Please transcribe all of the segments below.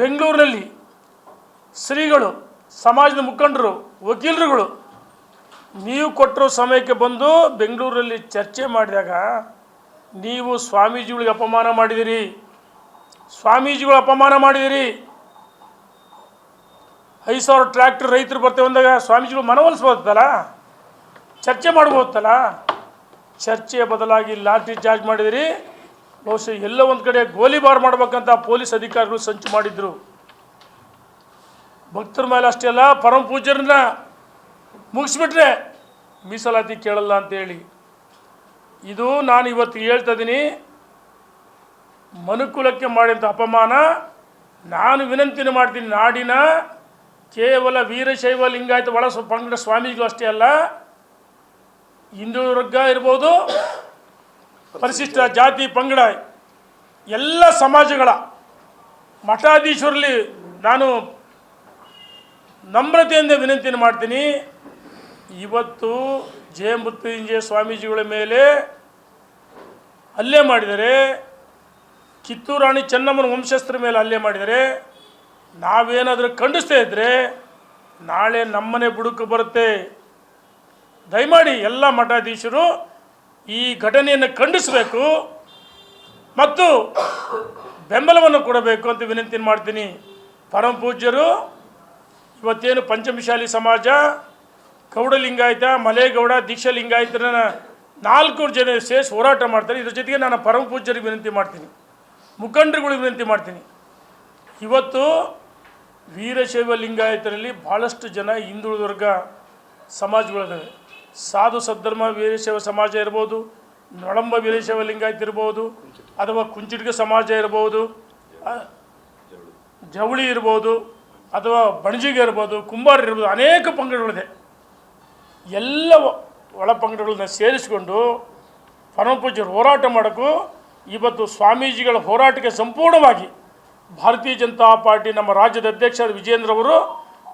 ಬೆಂಗಳೂರಿನಲ್ಲಿ ಶ್ರೀಗಳು, ಸಮಾಜದ ಮುಖಂಡರು, ವಕೀಲರುಗಳು, ನೀವು ಕೊಟ್ಟರು ಸಮಯಕ್ಕೆ ಬಂದು ಬೆಂಗಳೂರಲ್ಲಿ ಚರ್ಚೆ ಮಾಡಿದಾಗ ನೀವು ಸ್ವಾಮೀಜಿಗಳಿಗೆ ಅಪಮಾನ ಮಾಡಿದಿರಿ. ಸ್ವಾಮೀಜಿಗಳು ಅಪಮಾನ ಮಾಡಿದಿರಿ. ಐದು ಸಾವಿರ ಟ್ರ್ಯಾಕ್ಟರ್ ರೈತರು ಬರ್ತೇವೆ ಅಂದಾಗ ಸ್ವಾಮೀಜಿಗಳು ಮನವೊಲಿಸ್ಬೋದಲ್ಲ ಚರ್ಚೆ ಮಾಡ್ಬೋದಲ್ಲ ಚರ್ಚೆಯ ಬದಲಾಗಿ ಲಾಠಿ ಚಾರ್ಜ್ ಮಾಡಿದಿರಿ. ಬಹುಶಃ ಎಲ್ಲ ಒಂದು ಕಡೆ ಗೋಲಿಬಾರ್ ಮಾಡಬೇಕಂತ ಪೊಲೀಸ್ ಅಧಿಕಾರಿಗಳು ಸಂಚು ಮಾಡಿದ್ರು. ಭಕ್ತರ ಮೇಲೆ ಅಷ್ಟೇ ಅಲ್ಲ ಪರಮ ಪೂಜ್ಯರನ್ನ ಮುಗಿಸ್ಬಿಟ್ರೆ ಮೀಸಲಾತಿ ಕೇಳಲ್ಲ ಅಂತೇಳಿ ಇದು ನಾನು ಇವತ್ತು ಹೇಳ್ತಾ ಇದ್ದೀನಿ ಮನುಕುಲಕ್ಕೆ ಮಾಡಿದಂಥ ಅಪಮಾನ. ನಾನು ವಿನಂತಿನ ಮಾಡ್ತೀನಿ ನಾಡಿನ ಕೇವಲ ವೀರಶೈವ ಲಿಂಗಾಯತ ಒಳ ಪಂಗಡ ಸ್ವಾಮೀಜಿಗಳು ಅಷ್ಟೇ ಅಲ್ಲ. ಹಿಂದೂ ವರ್ಗ ಇರ್ಬೋದು ಪರಿಶಿಷ್ಟ ಜಾತಿ ಪಂಗಡ ಎಲ್ಲ ಸಮಾಜಗಳ ಮಠಾಧೀಶರಲ್ಲಿ ನಾನು ನಮ್ರತೆಯಿಂದ ವಿನಂತಿಯನ್ನು ಮಾಡ್ತೀನಿ. ಇವತ್ತು ಜಯ ಮೃತ್ಯುಂಜಯ ಸ್ವಾಮೀಜಿಗಳ ಮೇಲೆ ಹಲ್ಲೆ ಮಾಡಿದರೆ ಕಿತ್ತೂರು ರಾಣಿ ಚೆನ್ನಮ್ಮನ ವಂಶಸ್ಥರ ಮೇಲೆ ಹಲ್ಲೆ ಮಾಡಿದರೆ, ನಾವೇನಾದರೂ ಖಂಡಿಸ್ತಾ ಇದ್ದರೆ ನಾಳೆ ನಮ್ಮನೆ ಬುಡುಕು ಬರುತ್ತೆ. ದಯಮಾಡಿ ಎಲ್ಲ ಮಠಾಧೀಶರು ಈ ಘಟನೆಯನ್ನು ಖಂಡಿಸಬೇಕು ಮತ್ತು ಬೆಂಬಲವನ್ನು ಕೊಡಬೇಕು ಅಂತ ವಿನಂತಿ ಮಾಡ್ತೀನಿ. ಪರಮ ಪೂಜ್ಯರು, ಇವತ್ತೇನು ಪಂಚಮಶಾಲಿ ಸಮಾಜ ಗೌಡ ಲಿಂಗಾಯತ ಮಲೆಗೌಡ ದೀಕ್ಷಾ ಲಿಂಗಾಯತರನ್ನ ನಾಲ್ಕು ಜನ ಸೇರಿಸಿ ಹೋರಾಟ ಮಾಡ್ತಾರೆ. ಇದ್ರ ಜೊತೆಗೆ ನಾನು ಪರಮ ಪೂಜ್ಯರಿಗೆ ವಿನಂತಿ ಮಾಡ್ತೀನಿ. ಮುಖಂಡರುಗಳಿಗೆ ವಿನಂತಿ ಮಾಡ್ತೀನಿ. ಇವತ್ತು ವೀರಶೈವ ಲಿಂಗಾಯತರಲ್ಲಿ ಭಾಳಷ್ಟು ಜನ ಹಿಂದುಳಿದ ವರ್ಗ ಸಮಾಜಗಳಿದ್ದಾವೆ ಸಾಧು ಸದ್ಧರ್ಮ ವೀರಶೈವ ಸಮಾಜ ಇರ್ಬೋದು, ನೊಳಂಬ ವೀರಶೈವ ಲಿಂಗಾಯತ್ ಇರ್ಬೋದು, ಅಥವಾ ಕುಂಚಿಟಿಗ ಸಮಾಜ ಇರ್ಬೋದು ಜವಳಿ ಇರ್ಬೋದು, ಅಥವಾ ಬಣಜಿಗ ಇರ್ಬೋದು ಕುಂಬಾರ ಇರ್ಬೋದು, ಅನೇಕ ಪಂಗಡಗಳಿದೆ. ಎಲ್ಲ ಒಳ ಪಂಗಡಗಳನ್ನ ಸೇರಿಸಿಕೊಂಡು ಪರಮಪೂಜ್ಯರು ಹೋರಾಟ ಮಾಡೋಕ್ಕೂ ಇವತ್ತು ಸ್ವಾಮೀಜಿಗಳ ಹೋರಾಟಕ್ಕೆ ಸಂಪೂರ್ಣವಾಗಿ ಭಾರತೀಯ ಜನತಾ ಪಾರ್ಟಿ ನಮ್ಮ ರಾಜ್ಯದ ಅಧ್ಯಕ್ಷ ವಿಜೇಂದ್ರ ಅವರು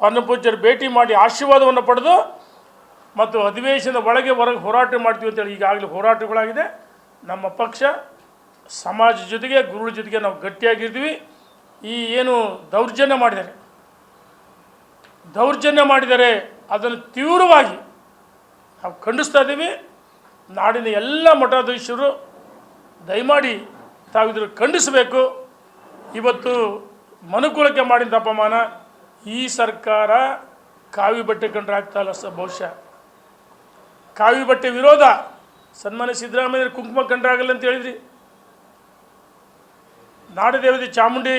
ಪರಮಪೂಜ್ಯರು ಭೇಟಿ ಮಾಡಿ ಆಶೀರ್ವಾದವನ್ನು ಪಡೆದು ಮತ್ತು ಅಧಿವೇಶನದ ಒಳಗೆ ಹೊರಗೆ ಹೋರಾಟ ಮಾಡ್ತೀವಿ ಅಂತೇಳಿ ಈಗಾಗಲೇ ಹೋರಾಟಗಳಾಗಿದೆ. ನಮ್ಮ ಪಕ್ಷ ಸಮಾಜ ಜೊತೆಗೆ, ಗುರುಗಳ ಜೊತೆಗೆ ನಾವು ಗಟ್ಟಿಯಾಗಿರ್ತೀವಿ. ಈ ಏನು ದೌರ್ಜನ್ಯ ಮಾಡಿದ್ದಾರೆ ದೌರ್ಜನ್ಯ ಮಾಡಿದರೆ ಅದನ್ನು ತೀವ್ರವಾಗಿ ನಾವು ಖಂಡಿಸ್ತಾ ಇದ್ದೀವಿ. ನಾಡಿನ ಎಲ್ಲ ಮಠಾಧೀಶರು ದಯಮಾಡಿ ತಾವಿದ್ರ ಖಂಡಿಸಬೇಕು. ಇವತ್ತು ಮನುಕುಲಕ್ಕೆ ಮಾಡಿದ ಅಪಮಾನ ಈ ಸರ್ಕಾರ ಕಾವಿ ಬಟ್ಟೆ ಕಂಡ್ರೆ ಆಗ್ತಾ ಇಲ್ಲ ಸ ಬಹುಶಃ. ಕಾವಿ ಬಟ್ಟೆ ವಿರೋಧ. ಸನ್ಮಾನ ಸಿದ್ದರಾಮಯ್ಯ ಕುಂಕುಮ ಕಂಡ್ರಾಗಲ್ಲ ಅಂತ ಹೇಳಿದ್ರಿ. ನಾಡದೇವತೆ ಚಾಮುಂಡಿ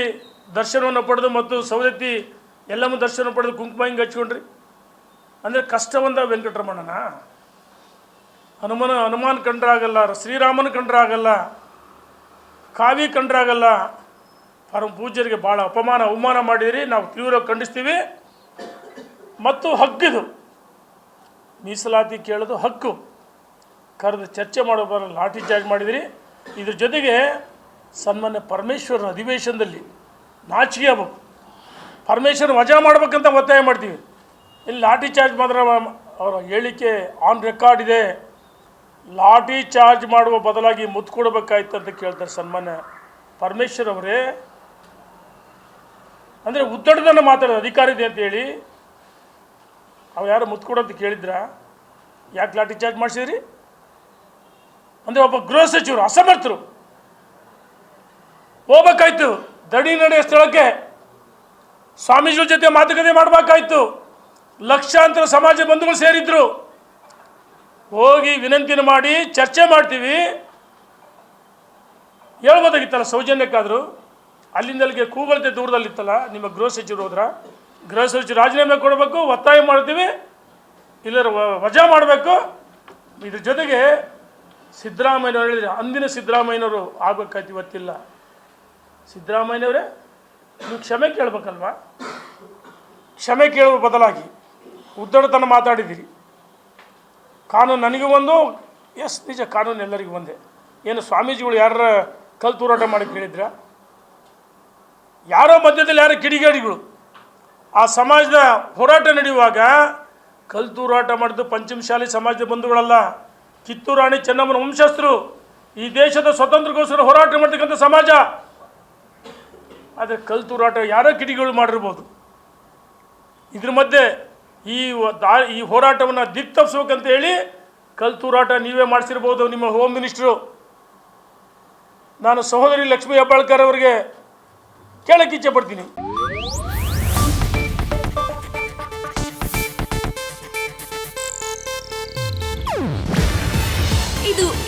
ದರ್ಶನವನ್ನು ಪಡೆದು ಮತ್ತು ಸವದತ್ತಿ ಎಲ್ಲಮ್ಮ ದರ್ಶನ ಪಡೆದು ಕುಂಕುಮ ಹಿಂಗೆ ಹಚ್ಕೊಂಡ್ರಿ? ಅಂದರೆ ಕಷ್ಟವಂದ ವೆಂಕಟರಮಣನ. ಹನುಮನ ಹನುಮಾನ್ ಕಂಡ್ರಾಗಲ್ಲ, ಶ್ರೀರಾಮನ ಕಂಡ್ರಾಗಲ್ಲ, ಕಾವಿ ಕಂಡ್ರಾಗಲ್ಲ. ಪರಮ ಪೂಜ್ಯರಿಗೆ ಭಾಳ ಅಪಮಾನ, ಅವಮಾನ ಮಾಡಿದಿರಿ. ನಾವು ತೀವ್ರ ಖಂಡಿಸ್ತೀವಿ. ಮತ್ತು ಹಕ್ಕಿದು ಮೀಸಲಾತಿ ಕೇಳೋದು ಹಕ್ಕು. ಕರೆದು ಚರ್ಚೆ ಮಾಡೋ ಬರೋ ಲಾಠಿ ಚಾರ್ಜ್ ಮಾಡಿದಿರಿ. ಇದ್ರ ಜೊತೆಗೆ ಸನ್ಮಾನ್ಯ ಪರಮೇಶ್ವರನ ಅಧಿವೇಶನದಲ್ಲಿ ನಾಚಿಕೆ ಆಗ್ಬೇಕು. ಪರಮೇಶ್ವರ ವಜಾ ಮಾಡ್ಬೇಕಂತ ಒತ್ತಾಯ ಮಾಡ್ತೀವಿ. ಇಲ್ಲಿ ಲಾಠಿ ಚಾರ್ಜ್ ಮಾತ್ರ ಅವರ ಹೇಳಿಕೆ ಆನ್ ರೆಕಾರ್ಡ್ ಇದೆ. ಲಾಠಿ ಚಾರ್ಜ್ ಮಾಡುವ ಬದಲಾಗಿ ಮುತ್ತು ಕೊಡಬೇಕಾಯ್ತು ಅಂತ ಕೇಳ್ತಾರೆ ಸನ್ಮಾನ್ಯ ಪರಮೇಶ್ವರ್ ಅವರೇ ಅಂದರೆ ಉದ್ದಡದನ್ನು ಮಾತಾಡೋದು ಅಧಿಕಾರಿದೆ ಅಂತೇಳಿ ಅವು ಯಾರು ಮುತ್ಕೊಡು ಅಂತ ಕೇಳಿದ್ರ? ಯಾಕೆ ಲಾಠಿ ಚಾರ್ಜ್ ಮಾಡಿಸಿದ್ರಿ? ಅಂದರೆ ಒಬ್ಬ ಗೃಹ ಸಚಿವರು ಅಸಮರ್ಥರು. ಹೋಗ್ಬೇಕಾಯ್ತು. ದಡಿ ನಡೆಯ ಸ್ಥಳಕ್ಕೆ ಸ್ವಾಮೀಜಿಗಳ ಜೊತೆ ಮಾತುಕತೆ ಮಾಡಬೇಕಾಯ್ತು. ಲಕ್ಷಾಂತರ ಸಮಾಜ ಬಂಧುಗಳು ಸೇರಿದ್ರು. ಹೋಗಿ ವಿನಂತಿನ ಮಾಡಿ ಚರ್ಚೆ ಮಾಡ್ತೀವಿ. ಹೇಳ್ಬೋದಾಗಿತ್ತಲ್ಲ ಸೌಜನ್ಯಕ್ಕಾದರೂ? ಅಲ್ಲಿಂದಲ್ಲಿಗೆ ಕೂಗಳತೆ ದೂರದಲ್ಲಿತ್ತಲ್ಲ ನಿಮ್ಮ ಗೃಹ ಸಚಿವರು ಹೋದ್ರ ಗೃಹ ಸಚಿವ ರಾಜೀನಾಮೆ ಕೊಡಬೇಕು, ಒತ್ತಾಯ ಮಾಡ್ತೀವಿ. ಇಲ್ಲರ ವಜಾ ಮಾಡಬೇಕು. ಇದ್ರ ಜೊತೆಗೆ ಸಿದ್ದರಾಮಯ್ಯವ್ರು ಹೇಳಿದ್ರೆ, ಅಂದಿನ ಸಿದ್ದರಾಮಯ್ಯನವರು ಆಗ್ಬೇಕಾಯ್ತು ಇವತ್ತಿಲ್ಲ. ಸಿದ್ದರಾಮಯ್ಯನವರೇ, ನೀವು ಕ್ಷಮೆ ಕೇಳಬೇಕಲ್ವಾ? ಕ್ಷಮೆ ಕೇಳುವ ಬದಲಾಗಿ ಉದ್ದಡತನ ಮಾತಾಡಿದ್ದೀರಿ ಕಾನೂನು ನನಗೂ ಒಂದು, ಎಸ್, ನಿಜ ಕಾನೂನು ಎಲ್ಲರಿಗೂ ಒಂದೇ. ಏನು ಸ್ವಾಮೀಜಿಗಳು ಯಾರ ಕಲ್ತೂರಾಟ ಮಾಡಿ ಕೇಳಿದ್ರ? ಯಾರೋ ಮಧ್ಯದಲ್ಲಿ ಯಾರೋ ಕಿಡಿಗೇಡಿಗಳು. ಆ ಸಮಾಜದ ಹೋರಾಟ ನಡೆಯುವಾಗ ಕಲ್ತು ಹೋರಾಟ ಮಾಡಿದ್ದು ಪಂಚಮಶಾಲಿ ಸಮಾಜದ ಬಂಧುಗಳಲ್ಲ. ಕಿತ್ತೂರಾಣಿ ಚೆನ್ನಮ್ಮನ ವಂಶಸ್ಥರು ಈ ದೇಶದ ಸ್ವತಂತ್ರಕ್ಕೋಸ್ಕರ ಹೋರಾಟ ಮಾಡ್ತಕ್ಕಂಥ ಸಮಾಜ. ಆದರೆ ಕಲ್ತೂರಾಟ ಯಾರೋ ಕಿಡಿಗಳು ಮಾಡಿರ್ಬೋದು. ಇದ್ರ ಮಧ್ಯೆ ಈ ದಾ ಈ ಹೋರಾಟವನ್ನು ದಿಕ್ತಪ್ಸ್ಬೇಕಂತ ಹೇಳಿ ಕಲ್ತೂರಾಟ ನೀವೇ ಮಾಡಿಸಿರ್ಬೋದು ನಿಮ್ಮ ಹೋಮ್ ಮಿನಿಸ್ಟ್ರು ನಾನು ಸಹೋದರಿ ಲಕ್ಷ್ಮೀ ಹೆಬ್ಬಾಳ್ಕರ್ ಅವರಿಗೆ ಕೇಳಕ್ಕೆ ಇಚ್ಛೆ ಪಡ್ತೀನಿ.